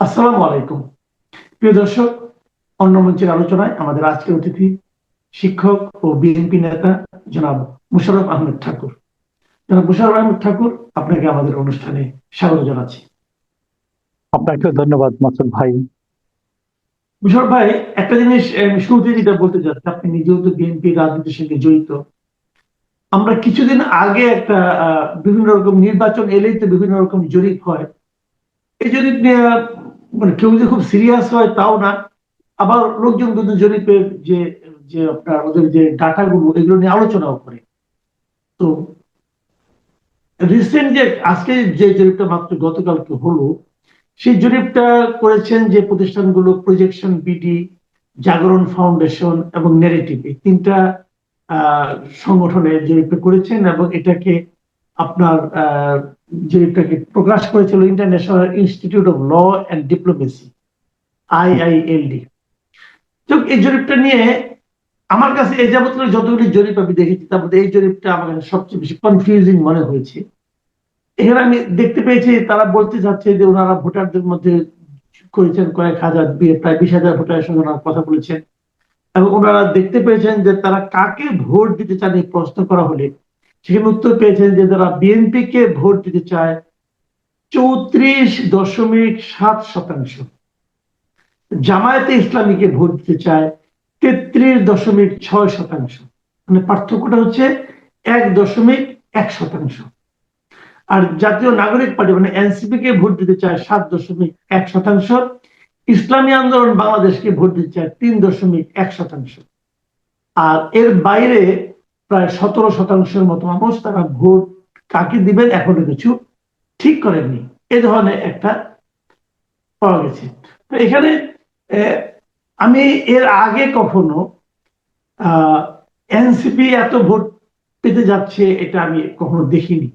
আসসালামু আলাইকুম। প্রিয় দর্শক অন্য মঞ্চের আলোচনায় আমাদের আজকের অতিথি শিক্ষক ও বিএনপি নেতা জনাব মুশারফ আহমেদ ঠাকুর। জনাব মুশারফ আহমেদ ঠাকুর আপনাকে আমাদের অনুষ্ঠানে স্বাগত জানাচ্ছি। আপনাকেও ধন্যবাদ মাসুদ ভাই। মুশারফ ভাই একটা জিনিস শুরুতে যেটা বলতে চাচ্ছি আপনি নিজেও তো বিএনপি রাজনীতির সঙ্গে জড়িত। আমরা কিছুদিন আগে একটা আহ, বিভিন্ন রকম নির্বাচন এলেই তো বিভিন্ন রকম জরিপ হয়। এই জরিপ নিয়ে মানে কেউ যদি খুব সিরিয়াস হয়, তাও না। আবার লোকজন কিন্তু জরিপের যে যে আপনার ওদের যে ডাটাগুলো এগুলো নিয়ে আলোচনাও করে। তো রিসেন্ট যে, আজকে যে জরিপটা মাত্র গতকালকে হলো, সেই জরিপটা করেছেন যে প্রতিষ্ঠানগুলো প্রজেকশন বিডি জাগরণ ফাউন্ডেশন এবং নেগেটিভ এই তিনটা সংগঠনের জরিপটা করেছেন এবং এটাকে আপনার জরিপটাকে প্রকাশ করেছিল international institute of law and diplomacy IILD এই জরিপটা নিয়ে আমার কাছে এই যাবতীয় যতগুলি জরিপ আমি দেখেছি, তার মধ্যে এই জরিপটা আমার কাছে সবচেয়ে বেশি কনফিউজিং মনে হয়েছে। এখানে আমি দেখতে পেয়েছি, তারা বলতে চাচ্ছে যে ওনারা ভোটারদের মধ্যে করেছেন কয়েক হাজার, প্রায় বিশ হাজার ভোটারের সঙ্গে ওনারা কথা বলেছেন। এবং ওনারা দেখতে পেয়েছেন যে তারা কাকে ভোট দিতে চান এই প্রশ্ন করা হলে সেখানে উত্তর পেয়েছেন যে যারা বিএনপি কে ভোট দিতে চায়, চৌত্রিশ দশমিক সাত শতাংশ। জামায়াতে ইসলামীকে ভোট দিতে চায়, তেত্রিশ দশমিক ছয় শতাংশ। মানে পার্থক্যটা হচ্ছে এক দশমিক এক শতাংশ। আর জাতীয় নাগরিক পার্টি মানে এনসিপি কে ভোট দিতে চায় সাত দশমিক এক শতাংশ, ইসলামী আন্দোলন বাংলাদেশকে ভোট দিতে চায় তিন দশমিক এক শতাংশ। আর এর বাইরে প্রায় সতেরো শতাংশের মতো মানুষ তারা ভোট কাকে দিবেন এখনও কিছু ঠিক করেননি। এ ধরনের একটা পাওয়া গেছে। তো এখানে আমি এর আগে কখনো এনসিপি এত ভোট পেতে যাচ্ছে এটা আমি কখনো দেখিনি।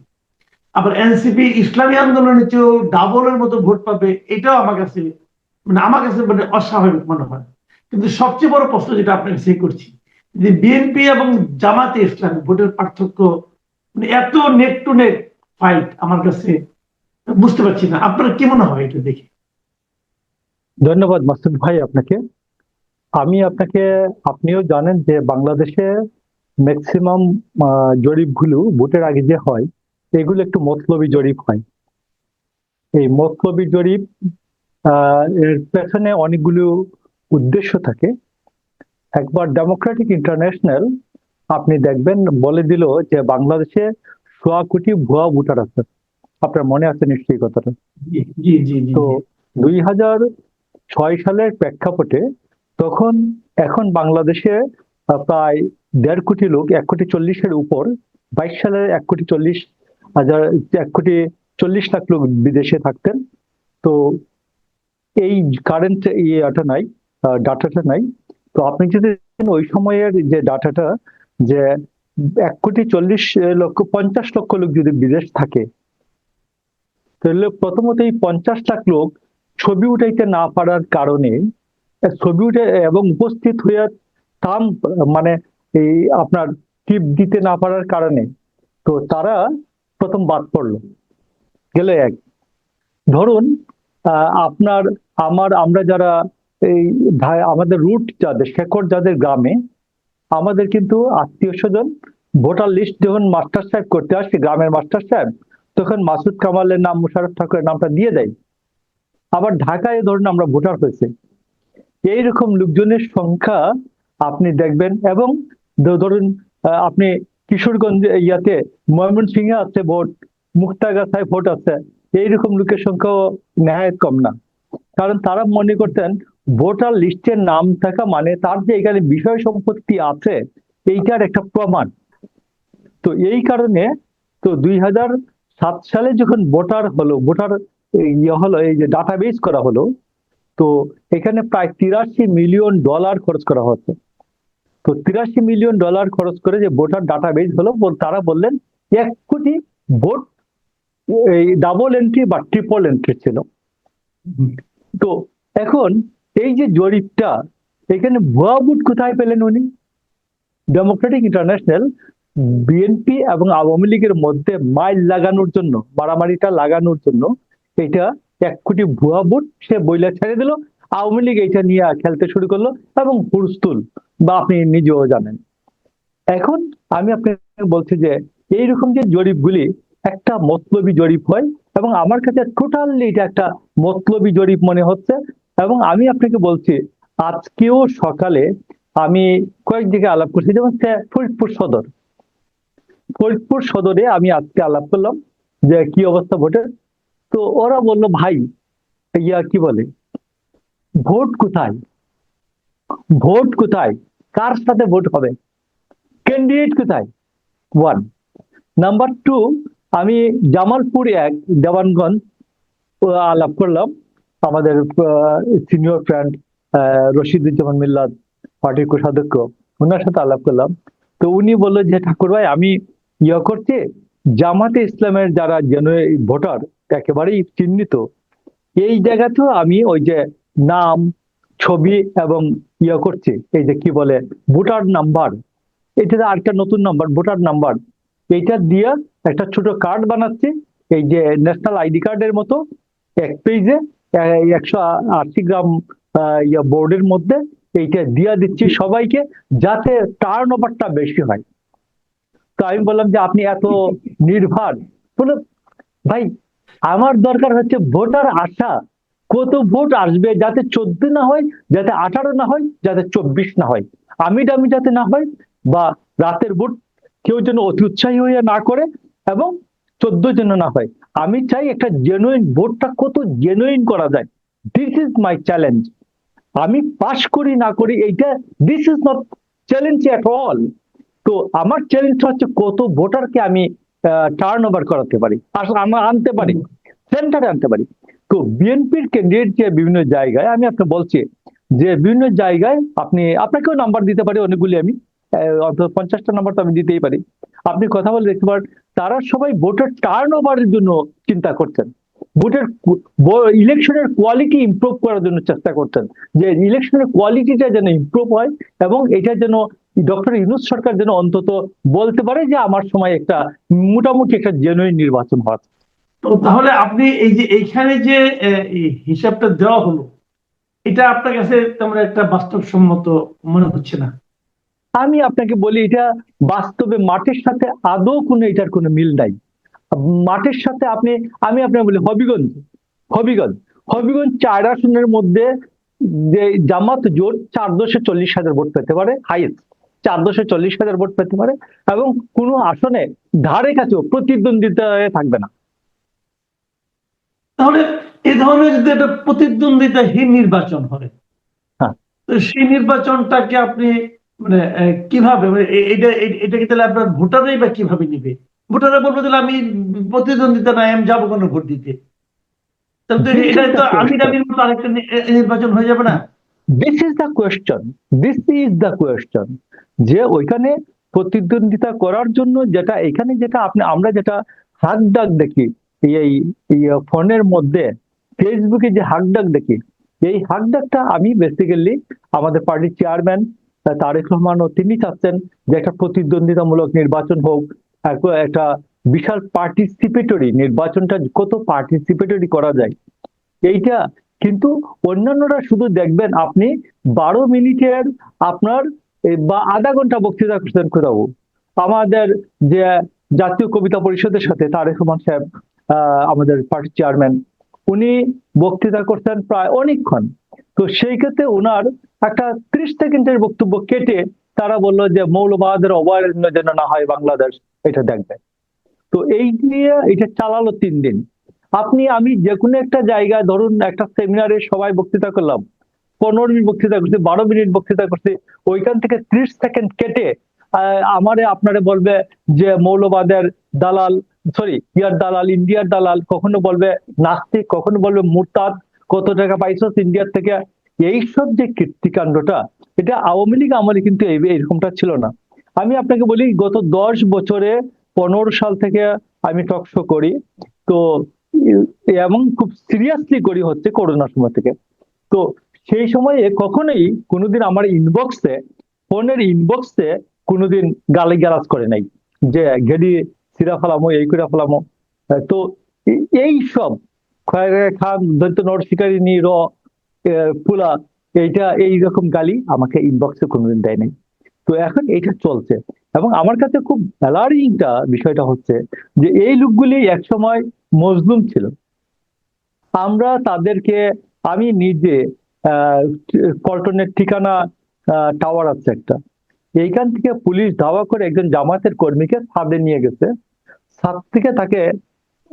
আবার এনসিপি ইসলামী আন্দোলনের চেয়েও ডাবলের মতো ভোট পাবে, এটাও আমার কাছে মানে আমার কাছে মানে অস্বাভাবিক মনে হয়। কিন্তু সবচেয়ে বড় প্রশ্ন যেটা আপনাকে সে করছি যে বিএনপি এবং জামাতে ইসলাম ভোটের পার্থক্য মানে এত নেক টু নেক ফাইট আমার কাছে বুঝতে পারছি না। আপনার কি মনে হয় এটা দেখে? ধন্যবাদ মাসুদ ভাই আপনাকে। আমি আপনাকে, আপনিও জানেন যে বাংলাদেশে ম্যাক্সিমাম জরিপগুলো ভোটের আগে যে হয়, এগুলো একটু মতলবী জরিপ হয়। এই মতলবী জরিপ এর পেছনে অনেকগুলো উদ্দেশ্য থাকে। একবার ডেমোক্রেটিক ইন্টারন্যাশনাল আপনি দেখবেন বলে দিল যে বাংলাদেশে সোয়া কোটি ভুয়া ভোটার আছে। আপনার মনে আছে নিশ্চয়ই কথাটা? জি জি জি জি তো দুই হাজার ছয় সালের প্রেক্ষাপটে তখন এখন বাংলাদেশে প্রায় দেড় কোটি লোক এক কোটি চল্লিশের উপর বাইশ সালে এক কোটি চল্লিশ হাজার এক কোটি চল্লিশ লাখ লোক বিদেশে থাকতেন। তো এই কারেন্ট ইয়েটা নাই ডাটাটা নাই। তো আপনি যদি ওই সময়ের যে ডাটাটা, যে এক কোটি চল্লিশ লক্ষ, পঞ্চাশ লক্ষ লোক যদি বিদেশ থাকে, তাহলে প্রথমত এই পঞ্চাশ লাখ লোক ছবি উঠাইতে না পারার কারণে, ছবি উঠে এবং উপস্থিত হইয়া থাম মানে এই আপনার টিপ দিতে না পারার কারণে, তো তারা প্রথম বাদ পড়ল। গেল এক। ধরুন আপনার, আমার, আমরা যারা এই আমাদের রুট যাদের, শেখর যাদের গ্রামে, আমাদের কিন্তু আত্মীয় স্বজন, ভোটার লিস্ট যখন মাস্টার সাহেব করতে আসে, গ্রামের মাস্টার সাহেব, তখন মাসুদ কামালের নাম, মুশারফ ঠাকুরের নামটা দিয়ে দেয়। আবার ঢাকায় ধরুন আমরা ভোটার হয়েছে। এইরকম লোকজনের সংখ্যা আপনি দেখবেন এবং ধরুন আপনি কিশোরগঞ্জ ইয়াতে ময়মনসিংহে আছে ভোট মুক্তাগাছায় ভোট আছে, এইরকম লোকের সংখ্যাও নেহায়ত কম না। কারণ তারা মনে করতেন ভোটার লিস্টের নাম থাকা মানে তার যে এখানে বিষয় সম্পত্তি আছে, এইটার একটা প্রমাণ। তো এই কারণে তো দুই সাত সালে যখন ভোটার হলো, ভোটার ইয়ে হলো, এই যে ডাটাবেস করা হলো, তো এখানে প্রায় তিরাশি মিলিয়ন ডলার খরচ করা হচ্ছে। তো তিরাশি মিলিয়ন ডলার খরচ করে যে ভোটার ডাটাবেস হলো তারা বললেন এক কোটি ভোট এই ডাবল এন্ট্রি বা ট্রিপল এন্ট্রি ছিল। তো এখন এই যে জরিপটা, এখানে ভুয়া ভোট কোথায় পেলেন উনি? ডেমোক্রেটিক ইন্টারন্যাশনাল বিএনপি এবং আওয়ামী লীগের মধ্যে মাইল লাগানোর জন্য, মারামারিটা লাগানোর জন্য এটা এক কোটি ভুয়া ভোট সে বইলা ছেড়ে দিল। আওয়ামী লীগ এটা নিয়ে খেলতে শুরু করল এবং হুলস্থুল বা আপনি নিজেও জানেন। এখন আমি আপনাকে বলছি যে, এইরকম যে জরিপগুলি, একটা মতলবি জরিপ হয় এবং আমার কাছে টোটালি এটা একটা মতলবি জরিপ মনে হচ্ছে। এবং আমি আপনাকে বলছি, আজকেও সকালে আমি কয়েক জায়গায় আলাপ করছি। যেমন ফরিদপুর সদর। ফরিদপুর সদরে আমি আজকে আলাপ করলাম যে কি অবস্থা ভোটের তো ওরা বলল, ভাই, ইয়া কি বলে? ভোট কোথায়? ভোট কোথায়? কার সাথে ভোট হবে? ক্যান্ডিডেট কোথায়? ওয়ান। নাম্বার টু, আমি জামালপুর এক দেওয়ানগঞ্জ আলাপ করলাম। আমাদের সিনিয়র ফ্রেন্ড রশিদুজ্জামান মিল্লাদ পার্টির কোষাধ্যক্ষ ওনার সাথে আলাপ করলাম। তো উনি বলল যে, ঠাকুর ভাই, আমি ইয়ে করছি, জামাতে ইসলামের যারা যেন ভোটার, একেবারেই চিহ্নিত, এই জায়গাতেও আমি ওই যে নাম, ছবি এবং ইয়ে করছি, এই যে কি বলে, ভোটার নাম্বার, এটা আরেকটা নতুন নাম্বার, ভোটার নাম্বার, এইটা দিয়ে একটা ছোট কার্ড বানাচ্ছি, এই যে ন্যাশনাল আইডি কার্ডের মতো, এক পেজে একশো আশি গ্রাম ইয়ে বোর্ডের মধ্যে এইটা দিয়া দিচ্ছি সবাইকে যাতে টার্ন ওভারটা বেশি হয়। তো আমি বললাম যে আপনি এত নির্ভার। বলে ভাই, আমার দরকার হচ্ছে ভোটার আশা। কত ভোট আসবে যাতে চোদ্দ না হয়, যাতে আঠারো না হয়, যাতে চব্বিশ না হয়? আমি ডামি যাতে না হয় বা রাতের ভোট কেউ যেন অতি উৎসাহী হয়ে না করে এবং চোদ্দ যেন না হয়। আমি চাই একটা জেনুইন ভোটটা কত জেনুইন করা যায়। দিস ইজ মাই চ্যালেঞ্জ আমি পাশ করি, না করি, এইটা this is not challenge at all তো আমার চ্যালেঞ্জটা হচ্ছে কত ভোটারকে আমি টার্ন ওভার করাতে পারি আনতে পারি সেন্টারে আনতে পারি। তো বিএনপির ক্যান্ডিডেট যে বিভিন্ন জায়গায়, আমি আপনাকে বলছি, যে বিভিন্ন জায়গায় আপনি, আপনাকেও নাম্বার দিতে পারি অনেকগুলি আমি অন্তত পঞ্চাশটা নাম্বার তো আমি দিতেই পারি। আপনি কথা বলে দেখতে পারেন তারা সবাই ভোটের টার্ন ওভারের জন্য চিন্তা করতেন। ভোটের ইলেকশনের কোয়ালিটি ইমপ্রুভ করার জন্য চেষ্টা করতেন। যে ইলেকশনের কোয়ালিটিটা যেন ইমপ্রুভ হয় এবং এটা যেন ডক্টর ইউনুস সরকার যেন অন্তত বলতে পারে যে আমার সময় একটা মোটামুটি একটা জেনুইন নির্বাচন হওয়া তো তাহলে আপনি এই যে এইখানে যে হিসাবটা দেওয়া হলো, এটা আপনার কাছে তেমন একটা বাস্তবসম্মত মনে হচ্ছে না? আমি আপনাকে বলি এটা বাস্তবে মাঠের সাথে আদৌ কোনো এটার কোনো মিল নাই। মাঠের সাথে আপনি আমি আপনাকে বলি হবিগঞ্জ হবিগঞ্জ। হবিগঞ্জ চার আসনের মধ্যে যে জামাত জোট চার দশে চল্লিশ হাজার ভোট পেতে পারে হাইয়েস্ট চার দশে চল্লিশ হাজার ভোট পেতে পারে এবং কোনো আসনে ধারে কাছেও প্রতিদ্বন্দ্বিতায় থাকবে না। তাহলে এ ধরনের যদি একটা প্রতিদ্বন্দ্বিতাহীন নির্বাচন হয় হ্যাঁ। সেই নির্বাচনটাকে আপনি মানে কীভাবে? মানে এটা এটাকে তাহলে আপনার ভোটাররাই বা কীভাবে নিবে? ভোটাররা বলবে তাহলে আমি প্রতিদ্বন্দ্বিতা নাই আমি যাব কোনো ভোট দিতে? তাহলে এটা তো আমি দাবির মতো আরেকটা নির্বাচন হয়ে যাবে না? This is the question this is the question যে ওইখানে প্রতিদ্বন্দ্বিতা করার জন্য যেটা এখানে যেটা আপনি আমরা যেটা হাক ডাক দেখি এই এই ফোনের মধ্যে ফেসবুকে যে হাক ডাক দেখি এই হাক ডাকটা আমি বেসিক্যালি আমাদের পার্টির চেয়ারম্যান তারেক রহমান ও তিনি চাচ্ছেন যে একটা প্রতিদ্বন্দ্বিতামূলক নির্বাচন হোক এক- একটা বিশাল পার্টিসিপেটরি নির্বাচনটা কত পার্টিসিপেটরি করা যায়। এইটা কিন্তু অন্যান্যরা শুধু দেখবেন আপনি বারো মিনিটের আপনার বা আধা ঘণ্টা বক্তৃতা করছেন কোথাও। আমাদের যে জাতীয় কবিতা পরিষদের সাথে তারেক রহমান সাহেব আমাদের পার্টির চেয়ারম্যান উনি বক্তৃতা করছেন প্রায় অনেকক্ষণ। তো সেই ক্ষেত্রে ওনার একটা ত্রিশ সেকেন্ডের বক্তব্য কেটে তারা বলল যে মৌলবাদের অভয়ারণ্য যেন না হয় বাংলাদেশ, এটা দেখবে। তো এই নিয়ে এটা চালালো তিন দিন। আপনি, আমি যে কোনো একটা জায়গায় ধরুন একটা সেমিনারে সবাই বক্তৃতা করলাম, পনেরো মিনিট বক্তৃতা করছি, বারো মিনিট বক্তৃতা করছি, ওইখান থেকে ত্রিশ সেকেন্ড কেটে আমারে আপনারে বলবে যে মৌলবাদের দালাল সরি ইয়ার দালাল, ইন্ডিয়ার দালাল, কখনো বলবে নাস্তিক, কখনো বলবে মুরতাদ, কত টাকা পাইছস ইন্ডিয়ার থেকে এইসব যে কীর্তিকাণ্ডটা, এটা আওয়ামী লীগ আমলে কিন্তু এরকমটা ছিল না। আমি আপনাকে বলি, গত দশ বছরে পনেরো সাল থেকে আমি টক শো করি, তো এবং খুব সিরিয়াসলি করি হচ্ছে করোনার সময় থেকে। তো সেই সময়ে কখনোই কোনোদিন আমার ইনবক্সে ফোনের ইনবক্সে কোনোদিন গালি গালাজ করে নাই, যে গেডি সিরা ফেলামো, এই করে ফেলামো। তো এই সব খান, দৈত্য নরশিকারিনী র পুলা এইটা এইরকম গালি আমাকে ইনবক্সে কোনোদিন দেয় নাই। তো এখন এটা চলছে। এবং আমার কাছে খুব অ্যালার্মিংটা বিষয়টা হচ্ছে যে এই লোকগুলি একসময় মজলুম ছিল। আমরা তাদেরকে আমি নিজে আহ, পল্টনের ঠিকানা টাওয়ার আছে একটা। এইখান থেকে পুলিশ ধাওয়া করে একজন জামাতের কর্মীকে ছাদে নিয়ে গেছে। ছাদ থেকে তাকে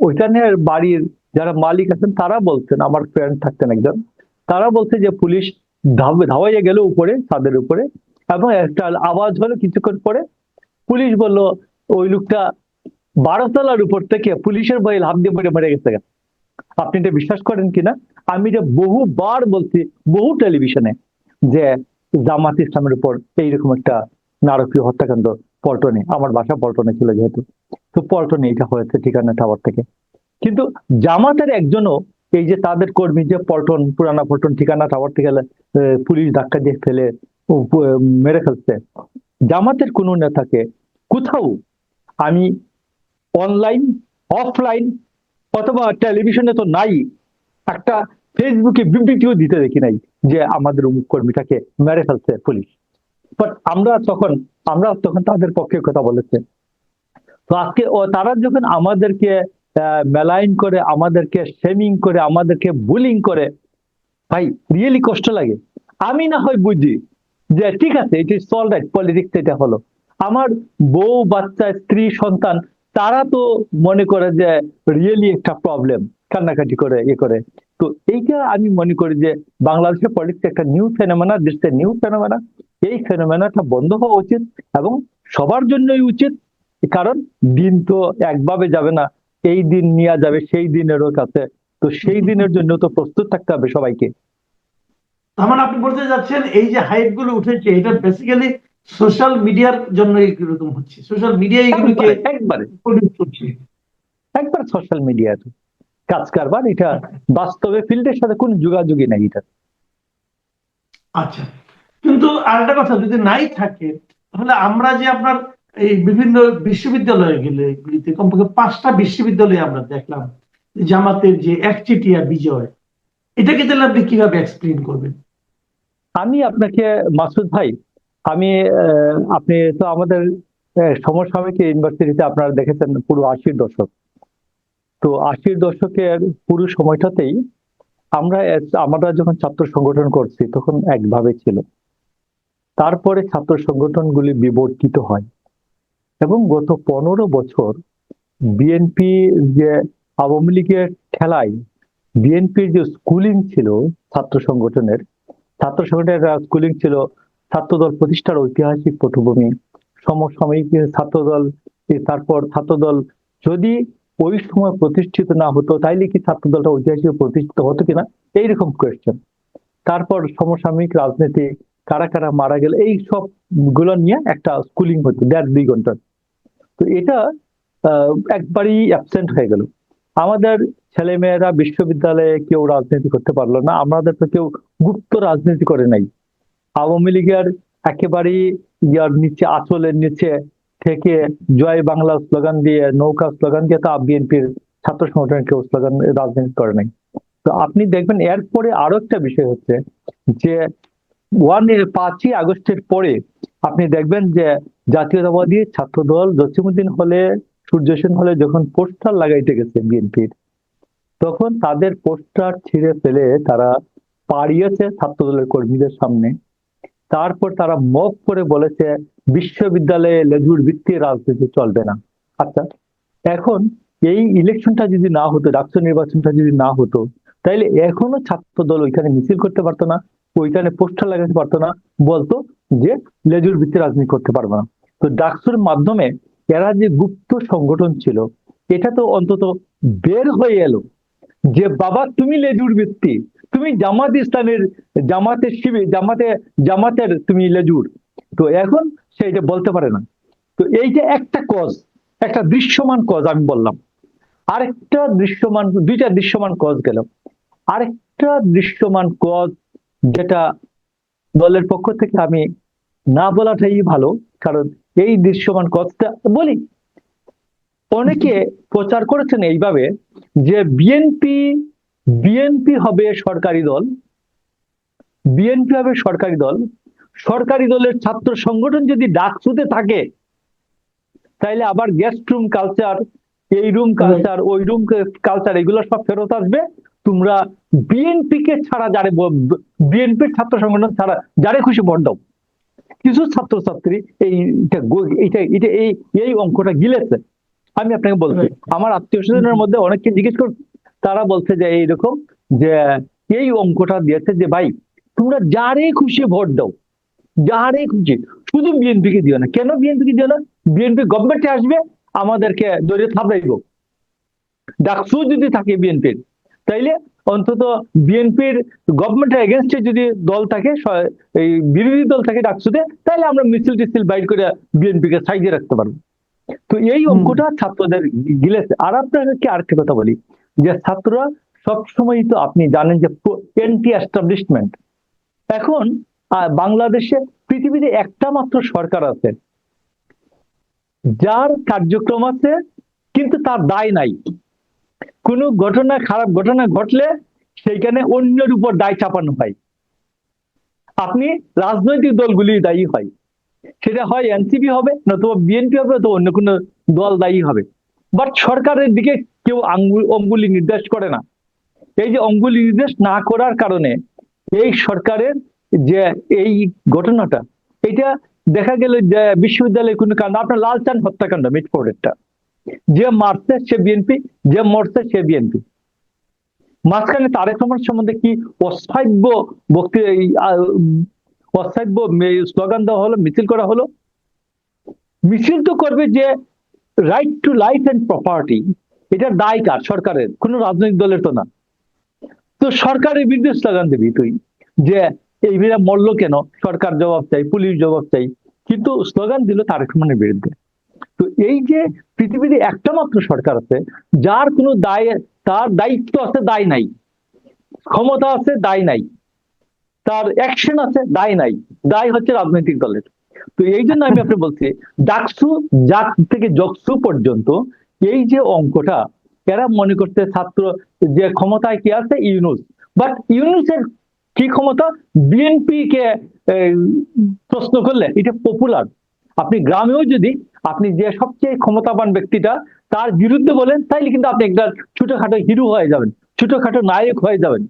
ওইখানের বাড়ির যারা মালিক আছেন তারা বলছেন আমার ফ্রেন্ড থাকতেন একজন। তারা বলছে যে পুলিশ ধাও- ধাওয়াইয়া গেল উপরে, ছাদের উপরে, এবং একটা আওয়াজ হলো কিছুক্ষণ পরে। পুলিশ বলল, ওই লোকটা বারোতলার উপর থেকে পুলিশের ভয়ে লাভ দিয়ে পড়ে মরে গেছে আপনি এটা বিশ্বাস করেন কিনা আমি যে বহুবার বলছি, বহু টেলিভিশনে, যে জামাত ইসলামের উপর এইরকম একটা নারকীয় হত্যাকাণ্ড পল্টনে, আমার বাসা পল্টনে ছিল যেহেতু। তো পল্টনে এটা হয়েছে ঠিকানা টাওয়ার থেকে। কিন্তু জামাতের একজনও এই যে তাদের কর্মী যে পল্টন, পুরানা পল্টন ঠিকানা টাওয়ার থেকে পুলিশ ধাক্কা দিয়ে ফেলে মেরে ফেলছে। জামাতের কোনো নেতাকে কোথাও আমি অনলাইন অফলাইন অথবা টেলিভিশনে তো নাই, একটা ফেসবুকে বিবৃতিও দিতে দেখি নাই যে আমাদের অমুক কর্মীটাকে মেরে ফেলছে পুলিশ। বাট আমরা তখন আমরা তখন তাদের পক্ষে কথা বলেছে। তো আজকে তারা যখন আমাদেরকে মেলাইন করে আমাদেরকে শেমিং করে, আমাদেরকে বুলিং করে, ভাই রিয়েলি কষ্ট লাগে। আমি না হয় বুঝি যে, ঠিক আছে ইট ইজ রাইট পলিটিক্স এটা হলো। আমার বউ, বাচ্চা, স্ত্রী, সন্তান, তারা তো মনে করে যে রিয়েলি একটা প্রবলেম কান্নাকাটি করে ইয়ে করে। তো এইটা আমি মনে করি যে বাংলাদেশের পলিটিক্স একটা new phenomena this new phenomena এই ফেনোমেনাটা বন্ধ হওয়া উচিত এবং সবার জন্যই উচিত। কারণ দিন তো একভাবে যাবে না। এই দিন নিয়ে যাবে সেই দিনেরও কাছে তো সেই দিনের জন্য তো প্রস্তুত থাকতে হবে সবাইকে। তার মানে আপনি বলতে যাচ্ছেন এই যে হাইপগুলো উঠেছে এটা বেসিক্যালি সোশ্যাল মিডিয়ার জন্য এরকম হচ্ছে। সোশ্যাল মিডিয়া এগুলোকে একবারে- একবারে সোশ্যাল মিডিয়ার কাজ কারবার এটা বাস্তবে ফিল্ডের সাথে কোনো যোগাযোগই নাই এটা। আচ্ছা কিন্তু আরেকটা কথা যদি নাই থাকে তাহলে আমরা যে আপনার এই বিভিন্ন বিশ্ববিদ্যালয়ে গেলে এগুলিতে কমপক্ষে পাঁচটা বিশ্ববিদ্যালয়ে আমরা দেখলাম জামাতের যে একচেটিয়া বিজয়, এটাকে তাহলে আপনি কীভাবে এক্সপ্লেন করবেন? আমি আপনাকে, মাসুদ ভাই, আমি আপনি তো আমাদের সমসাময়িক ইউনিভার্সিটিতে আপনারা দেখেছেন পুরো আশির দশক। তো আশির দশকের পুরো সময়টাতেই আমরা আমরা যখন ছাত্র সংগঠন করছি তখন একভাবে ছিল। তারপরে ছাত্র সংগঠনগুলি বিবর্তিত হয়। এবং গত পনেরো বছর বিএনপি যে আওয়ামী লীগের খেলায় বিএনপির যে স্কুলিং ছিল ছাত্র সংগঠনের ছাত্র সংগঠনের স্কুলিং ছিল ছাত্রদল প্রতিষ্ঠার ঐতিহাসিক পটভূমি, সমসাময়িক ছাত্রদল তারপর ছাত্রদল যদি ওই সময় প্রতিষ্ঠিত না হতো, তাইলে কি ছাত্রদলটা ঐতিহাসিক প্রতিষ্ঠিত হতো কিনা? এইরকম কোয়েশ্চেন তারপর সমসাময়িক রাজনীতি, কারা কারা মারা গেল, এই সবগুলো নিয়ে একটা স্কুলিং হতো দেড় দুই ঘণ্টার। তো এটা একবারই অ্যাবসেন্ট হয়ে গেল। আমাদের ছেলেমেয়েরা বিশ্ববিদ্যালয়ে কেউ রাজনীতি করতে পারল না, আমাদের তো কেউ গুপ্ত রাজনীতি করে নাই। আওয়ামী লীগের একেবারেই ইয়ার নিচে, আঁচলের নিচে থেকে জয় বাংলা স্লোগান দিয়ে, নৌকা স্লোগান দিয়ে তো বিএনপির ছাত্র সংগঠনের কেউ স্লোগান, রাজনীতি করে নাই। তো আপনি দেখবেন, এরপরে আরও একটা বিষয় হচ্ছে যে, ওয়ান পাঁচই আগস্টের পরে আপনি দেখবেন যে জাতীয়তাবাদী ছাত্রদল জসিমুদ্দিন হলে সূর্য সেন হলে যখন পোস্টার লাগাইতে গেছে বিএনপির, তখন তাদের পোস্টার ছিঁড়ে ফেলে তারা পাড়িয়েছে ছাত্রদলের কর্মীদের সামনে। তারপর তারা মক করে বলেছে, বিশ্ববিদ্যালয়ে লেজুর ভিত্তিক রাজনীতি চলবে না। আচ্ছা এখন এই ইলেকশনটা যদি না হতো, ডাকসু নির্বাচনটা যদি না হতো, তাইলে এখনও ছাত্র দল ওইখানে মিছিল করতে পারতো না, ওইখানে পোস্টার লাগাতে পারতো না, বলতো যে লেজুর ভিত্তি রাজনীতি করতে পারব না। তো ডাকসুর মাধ্যমে এরা যে গুপ্ত সংগঠন ছিল, এটা তো অন্তত বের হয়ে এলো যে, বাবা, তুমি লেজুর ভিত্তি তুমি জামাত ইসলামের জামাতের শিবির জামাতে, জামাতের তুমি লেজুর। তো এখন সে এটা বলতে পারে না। তো এই যে একটা কজ একটা দৃশ্যমান কজ আমি বললাম। আরেকটা দৃশ্যমান, দুইটা দৃশ্যমান কজ গেল। আরেকটা দৃশ্যমান কজ যেটা দলের পক্ষ থেকে আমি না বলাটাই ভালো কারণ এই দৃশ্যমান কজটা বলি। অনেকে প্রচার করেছেন এইভাবে যে বিএনপি বিএনপি হবে সরকারি দল বিএনপি হবে সরকারি দল। সরকারি দলের ছাত্র সংগঠন যদি ডাকসুতে থাকে তাইলে আবার গেস্ট রুম কালচার এই রুম কালচার ওই রুম কালচার এগুলো সব ফেরত আসবে। তোমরা বিএনপি কে ছাড়া যারে বিএনপির ছাত্র সংগঠন ছাড়া যারে খুশি ভোট দাও। কিছু ছাত্রছাত্রী এইটা গো- এইটা এটা এই এই অঙ্কটা গিলেছে। আমি আপনাকে বলছি আমার আত্মীয় স্বজনের মধ্যে অনেককে জিজ্ঞেস কর তারা বলছে যে এইরকম যে এই অঙ্কটা দিয়েছে যে ভাই তোমরা যারে খুশি ভোট দাও যারে খুশি শুধু বিএনপি কে দিও না। কেন বিএনপি কে দিও না? বিএনপি গভর্নমেন্টে আসবে আমাদেরকে দলীয় থাপড়াইব। ডাকসু যদি থাকে বিএনপির তাইলে অন্তত বিএনপির গভর্নমেন্টের এগেনস্টে যদি দল থাকে এই বিরোধী দল থাকে ডাকসুতে তাহলে আমরা মিছিল টিছিল বাইর করে বিএনপিকে সাইজে রাখতে পারব। তো এই অঙ্কটা ছাত্রদের গিলেছে। আর আপনাকে আরেকটা কথা বলি যে ছাত্ররা সবসময় তো আপনি জানেন যে এন্টি এস্টাবলিশমেন্ট এখন বাংলাদেশে পৃথিবীতে একটা মাত্র সরকার আছে যার কার্যক্রম আছে কিন্তু তার দায় নাই। কোনো ঘটনা খারাপ ঘটনা ঘটলে সেইখানে অন্যের উপর দায় চাপানো হয়। আপনি রাজনৈতিক দলগুলি দায়ী হয়। সেটা হয় এনসিপি হবে, নতুবা বিএনপি হবে তো অন্য কোনো দল দায়ী হবে। বাট সরকারের দিকে কেউ আঙ্গুল, অঙ্গুলি নির্দেশ করে না। এই যে অঙ্গুলি নির্দেশ না করার কারণে এই সরকারের যে এই ঘটনাটা, এটা দেখা গেল যে বিশ্ববিদ্যালয়ে কোনো কাণ্ড আপনার লালচান হত্যাকাণ্ড, মিটফোর্ডেরটা। যে মারছে সে বিএনপি যে মরছে সে বিএনপি মাঝখানে তারেক রহমান সম্বন্ধে কি অশ্রাব্য বক্তি আহ, স্লোগান দেওয়া হলো মিছিল করা হলো? মিছিল তো করবে যে right to life and property এটা দায় কার? সরকারের কোনো রাজনৈতিক দলের তো না। তো সরকারের বিরুদ্ধে স্লোগান দিবি তুই যে এই মেয়েরা মরলো কেন? সরকার জবাব চাই পুলিশ জবাব চাই। কিন্তু স্লোগান দিল তারেক রহমানের বিরুদ্ধে। তো এই যে পৃথিবীতে একটা মাত্র সরকার আছে, যার কোনো দায়, তার দায়িত্ব আছে, দায় নাই। ক্ষমতা আছে, দায় নাই। তার অ্যাকশন আছে, দায় নাই। দায় হচ্ছে রাজনৈতিক দলের। তো এই জন্য আমি আপনি বলছি, ডাকসু জাক থেকে জকসু পর্যন্ত এই যে অঙ্কটা, এরা মনে করতে ছাত্র, যে ক্ষমতায় কি আছে? ইউনুস। বাট ইউনুসের কি ক্ষমতা? বিএনপি কে প্রশ্ন করলে, এটা পপুলার আপনি গ্রামেও যদি আপনি যে সবচেয়ে ক্ষমতাবান ব্যক্তিটা, তার বিরুদ্ধে বলেন, তাইলে কিন্তু আপনি একটা ছোটখাটো হিরো হয়ে যাবেন, ছোটখাটো নায়ক হয়ে যাবেন।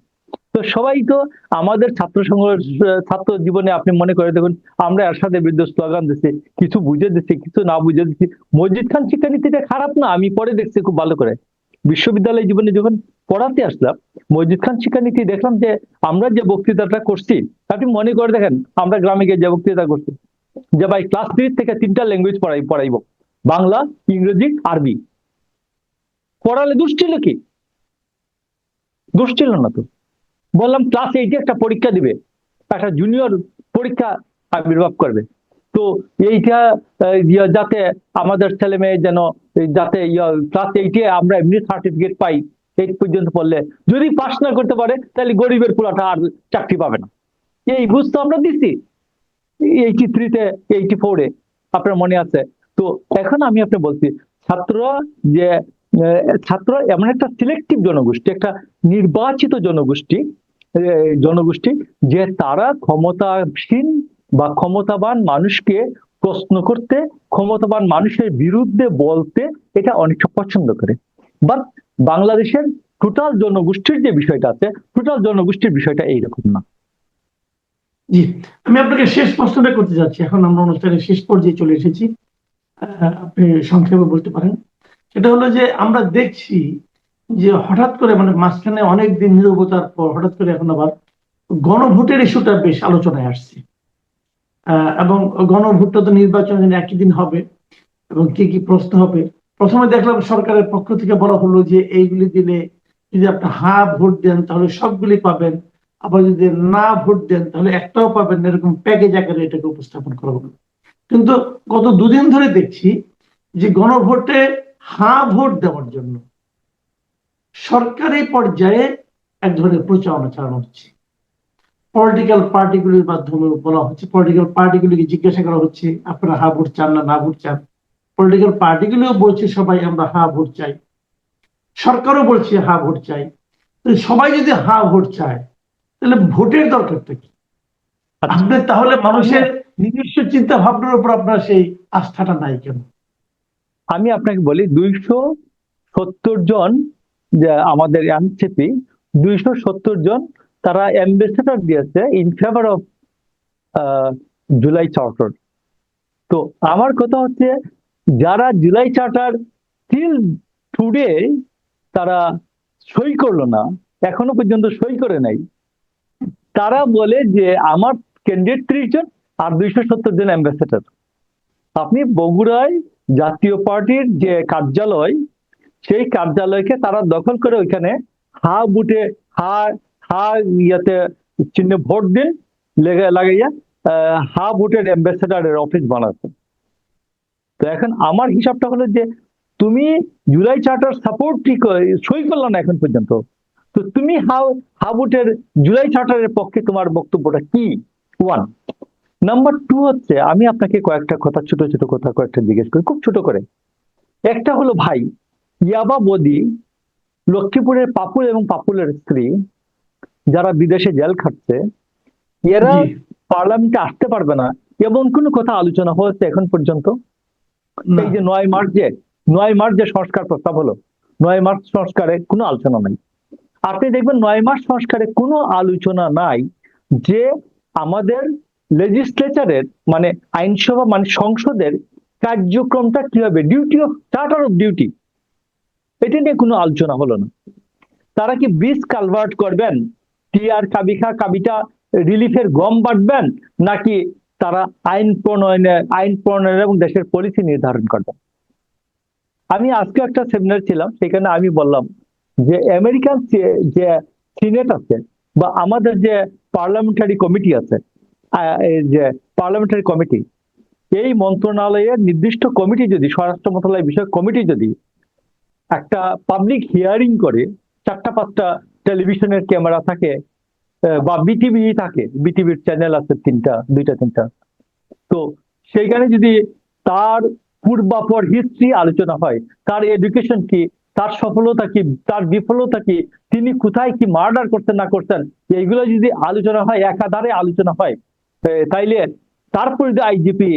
তো সবাই তো আমাদের ছাত্র সংঘর্ষ ছাত্র জীবনে আপনি মনে করে দেখুন, আমরা এরশাদের বিরুদ্ধে স্লোগান দিচ্ছি কিছু বুঝে দিচ্ছি কিছু না বুঝে দিচ্ছি মসজিদ খান শিক্ষানীতিটা খারাপ না, আমি পরে দেখছি খুব ভালো করে। বিশ্ববিদ্যালয় জীবনে যখন পড়াতে আসলাম, মসজিদ খান শিক্ষানীতি দেখলাম যে আমরা যে বক্তৃতাটা করছি, আপনি মনে করে দেখেন, আমরা গ্রামে গিয়ে যে বক্তৃতা করছি। যে ভাই ক্লাস থ্রি থেকে তিনটা ল্যাঙ্গুয়েজ পড়াই পড়াইব। বাংলা, ইংরেজি, আরবি। পড়ালে দোষ ছিল কি? দোষ ছিল না তো। বললাম ক্লাস এইটে একটা পরীক্ষা দিবে। একটা জুনিয়র পরীক্ষা আবির্ভাব করবে। তো এইটা যাতে আমাদের ছেলে মেয়ে যেন এই যাতে ক্লাস এইটে আমরা এমনি সার্টিফিকেট পাই এইট পর্যন্ত পড়লে। যদি পাস না করতে পারে, তাহলে গরিবের পুরাটা আর চাকরি পাবে না। এই বুঝ তো আমরা দিচ্ছি এইটি থ্রিতে এইটি ফোরে আপনার মনে আছে। তো এখন আমি আপনি বলছি ছাত্ররা যে ছাত্র এমন একটা সিলেক্টিভ জনগোষ্ঠী, একটা নির্বাচিত জনগোষ্ঠী জনগোষ্ঠী যে তারা ক্ষমতাসীন বা ক্ষমতাবান মানুষকে প্রশ্ন করতে, ক্ষমতাবান মানুষের বিরুদ্ধে বলতে এটা অনেকটা পছন্দ করে। বাট বাংলাদেশের টোটাল জনগোষ্ঠীর যে বিষয়টা আছে টোটাল জনগোষ্ঠীর বিষয়টা এইরকম না। জি, আমি আপনাকে শেষ প্রশ্নটা করতে যাচ্ছি। এখন আমরা অনুষ্ঠানের শেষ পর্যায়ে চলে এসেছি। আপনি সংক্ষেপে বলতে পারেন। সেটা হলো যে, আমরা দেখছি যে হঠাৎ করে মানে মাঝখানে অনেক দিন নিরবতার পর হঠাৎ করে এখন আবার গণভোটের ইস্যুটা বেশ আলোচনায় আসছে। এবং গণভোটটা তো নির্বাচনের দিন একই দিন হবে এবং কি কি প্রশ্ন হবে। প্রথমে দেখলাম সরকারের পক্ষ থেকে বলা হলো যে, এইগুলি দিলে যদি আপনি হা ভোট দেন তাহলে সবগুলি পাবেন। আবার যদি না ভোট দেন তাহলে একটাও পাবেন না, এরকম প্যাকেজ আকারে এটাকে উপস্থাপন করা হলো কিন্তু গত দুদিন ধরে দেখছি যে গণভোটে হা ভোট দেওয়ার জন্য সরকারি পর্যায়ে এক ধরনের প্রচারণা চালানো হচ্ছে। পলিটিক্যাল পার্টিগুলির মাধ্যমে বলা হচ্ছে পলিটিক্যাল পার্টিগুলিকে জিজ্ঞাসা করা হচ্ছে আপনারা হা ভোট চান না না ভোট চান? পলিটিক্যাল পার্টিগুলিও বলছে সবাই আমরা হা ভোট চাই। সরকারও বলছে হা ভোট চাই। সবাই যদি হা ভোট চায় তাহলে ভোটের দরকারটা কি? আচ্ছা। আপনার তাহলে মানুষের নিজস্ব চিন্তা ভাবনার উপর আপনার সেই আস্থাটা নাই কেন? আমি আপনাকে বলি দুইশো সত্তর জন আমাদের এনসিপি দুইশো সত্তর জন তারা অ্যাম্বাসেডর দিয়েছে in favour of July charter. তো আমার কথা হচ্ছে যারা জুলাই চার্টার টিল টুডে তারা সই করল না এখনও পর্যন্ত সই করে নাই। তারা বলে যে আমার ক্যান্ডিডেট ত্রিশ জন আর দুইশো সত্তর জন অ্যাম্বাসেডর আপনি বগুড়ায় জাতীয় পার্টির যে কার্যালয়, সেই কার্যালয়কে তারা দখল করে ওইখানে হা বুটে, হা হা ইয়াতে চিহ্নে ভোট দিন, লেগে, লাগাইয়া হা বুটের অ্যাম্বাসেডারের অফিস বানাচ্ছে তো এখন আমার হিসাবটা হলো যে, তুমি জুলাই চার্টার সাপোর্ট ঠিক সই করল না এখন পর্যন্ত? তো তুমি হাউ হাবুটের জুলাই চার্টারের পক্ষে তোমার বক্তব্যটা কি? ওয়ান নাম্বার টু হচ্ছে আমি আপনাকে কয়েকটা কথা ছোট ছোট কথা কয়েকটা জিজ্ঞেস করি খুব ছোট করে। একটা হলো ভাই ইয়াবা বদি লক্ষ্মীপুরের পাপুল এবং পাপুলের স্ত্রী যারা বিদেশে জেল খাটছে এরা পার্লামেন্টে আসতে পারবে না এমন কোনো কথা আলোচনা হয়েছে এখন পর্যন্ত? এই যে নয় মার্চে নয় মার্চ যে সংস্কার প্রস্তাব হলো নয় মার্চ সংস্কারে কোনো আলোচনা নাই। আপনি দেখবেন নয় মাস সংস্কারে কোনো আলোচনা নাই যে আমাদের লেজিসলেচারের মানে আইনসভা মানে সংসদের কার্যক্রমটা কি হবে duty of charter of duty এটা নিয়ে কোনো আলোচনা হলো না। তারা কি ব্রিজ কালভার্ট করবেন? টিআর কাবিখা, কাবিটা রিলিফের গম বাঁটবেন নাকি তারা আইন প্রণয়নে, আইন প্রণয়ন এবং দেশের পলিসি নির্ধারণ করবেন? আমি আজকে একটা সেমিনার ছিলাম, সেখানে আমি বললাম যে আমেরিকান যে- সিনেট আছে বা আমাদের যে পার্লামেন্টারি কমিটি আছে যে পার্লামেন্টারি কমিটি, এই মন্ত্রণালয়ের নির্দিষ্ট কমিটি যদি, স্বরাষ্ট্র মন্ত্রণালয় বিষয়ক কমিটি যদি একটা পাবলিক হিয়ারিং করে, চারটা পাঁচটা টেলিভিশনের ক্যামেরা থাকে বা বিটিভি থাকে বিটিভির চ্যানেল আছে তিনটা, দুইটা, তিনটা, তো সেইখানে যদি তার পূর্বাপর হিস্ট্রি আলোচনা হয়, তার এডুকেশন কি তার সফলতা কি, তার বিফলতা কি, তিনি কোথায় কি মার্ডার করতেন না করতেন, এইগুলো যদি আলোচনা হয়, একাধারে আলোচনা হয় তাইলে তারপর যদি আইজিপি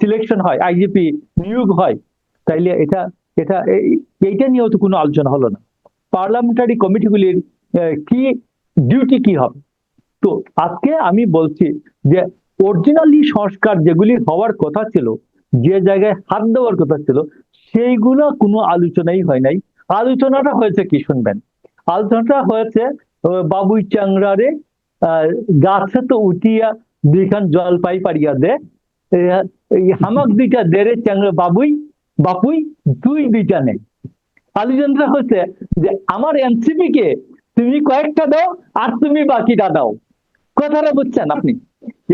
সিলেকশন হয় আইজিপি নিয়োগ হয়, তাইলে এটা এটা এই- এইটা নিয়েও তো কোনো আলোচনা হলো না। পার্লামেন্টারি কমিটিগুলির কি ডিউটি কি হবে? তো আজকে আমি বলছি যে অরিজিনালি সংস্কার যেগুলি হওয়ার কথা ছিল, যে জায়গায় হাত দেওয়ার কথা ছিল সেইগুলো কোনো আলোচনাই হয় নাই। আলোচনাটা হয়েছে কি শুনবেন? আলোচনাটা হয়েছে বাবুই আহ, গাছে তো উঠিয়া দুইখান জলপাই পারিয়া দে হামাক দুইটা দেরে চাংড়া বাবুই বাপুই দুই দুইটা নেই আলোচনাটা হচ্ছে যে আমার এনসিপি কে তুমি কয়েকটা দাও আর তুমি বাকিটা দাও। কথাটা বুঝছেন আপনি?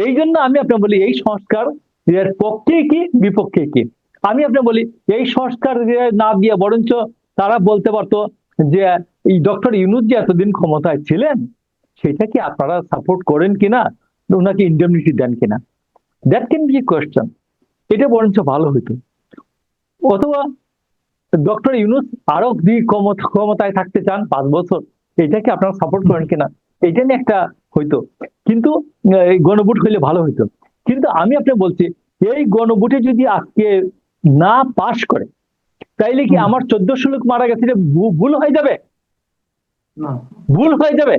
এই জন্য আমি আপনার বলি এই সংস্কার এর পক্ষে কি বিপক্ষে কি? আমি আপনার বলি, এই সংস্কার না দিয়ে বরঞ্চ তারা বলতে পারতো যে, এই ডক্টর ইউনুস যে এতদিন ক্ষমতায় ছিলেন, সেটা কি আপনারা সাপোর্ট করেন কিনা? ওনাকে ইন্ডেমনিটি দেন কিনা? দ্যাট ক্যান বি কোয়েশ্চেন এটা বরঞ্চ ভালো হইতো। অথবা ডক্টর ইউনুস আরও দুই ক্ষমতা- ক্ষমতায় থাকতে চান পাঁচ বছর, এটা কি আপনারা সাপোর্ট করেন কিনা? এটা নিয়ে একটা হইতো। কিন্তু গণভোট হইলে ভালো হইতো। কিন্তু আমি আপনাকে বলছি, এই গণভোটে যদি আজকে না পাশ করে। তাইলে কি আমার চোদ্দশো লোক মারা গেছে ভুল হয়ে যাবে? ভুল হয়ে যাবে?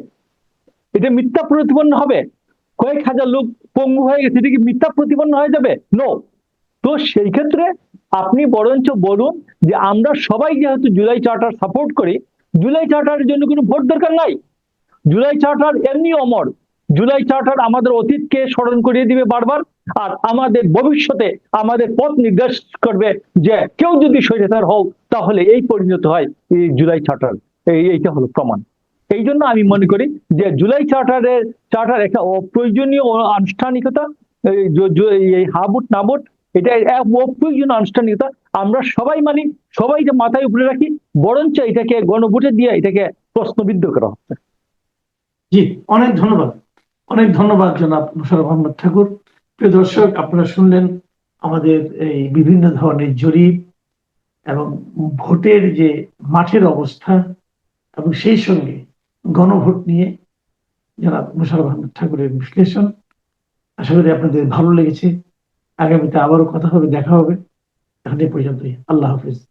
এটা মিথ্যা প্রতিপন্ন হবে? কয়েক হাজার লোক পঙ্গু হয়ে গেছে এটা কি মিথ্যা প্রতিপন্ন হয়ে যাবে? নো তো সেই ক্ষেত্রে আপনি বরঞ্চ বলুন যে আমরা সবাই যেহেতু জুলাই চার্টার সাপোর্ট করি জুলাই চার্টারের জন্য কোনো ভোট দরকার নাই। জুলাই চার্টার এমনি অমর। জুলাই চার্টার আমাদের অতীতকে স্মরণ করিয়ে দিবে বারবার। আর আমাদের ভবিষ্যতে আমাদের পথ নির্দেশ করবে যে কেউ যদি স্বৈরাচার হোক তাহলে এই পরিণত হয় জুলাই এই, এইটা হলো প্রমাণ। এই জন্য আমি মনে করি যে জুলাই চার্টারের, চার্টার একটা অপ্রয়োজনীয় আনুষ্ঠানিকতা, এই হাবুট নাবুট, এটা এক অপ্রয়োজনীয় আনুষ্ঠানিকতা। আমরা সবাই মানি, সবাই যে মাথায় উপরে রাখি, বরঞ্চ এটাকে গণভোটে দিয়ে এটাকে প্রশ্নবিদ্ধ করা হচ্ছে জি, অনেক ধন্যবাদ। অনেক ধন্যবাদ জনাব মুশারফ আহমদ ঠাকুর। প্রিয় দর্শক, আপনারা শুনলেন আমাদের এই বিভিন্ন ধরনের জরিপ এবং ভোটের যে মাঠের অবস্থা এবং সেই সঙ্গে গণভোট নিয়ে যারা মুশারফ আহমদ ঠাকুরের বিশ্লেষণ। আশা করি আপনাদের ভালো লেগেছে। আগামীতে আবারও কথা হবে, দেখা হবে। এখন এই পর্যন্তই। আল্লাহ হাফিজ।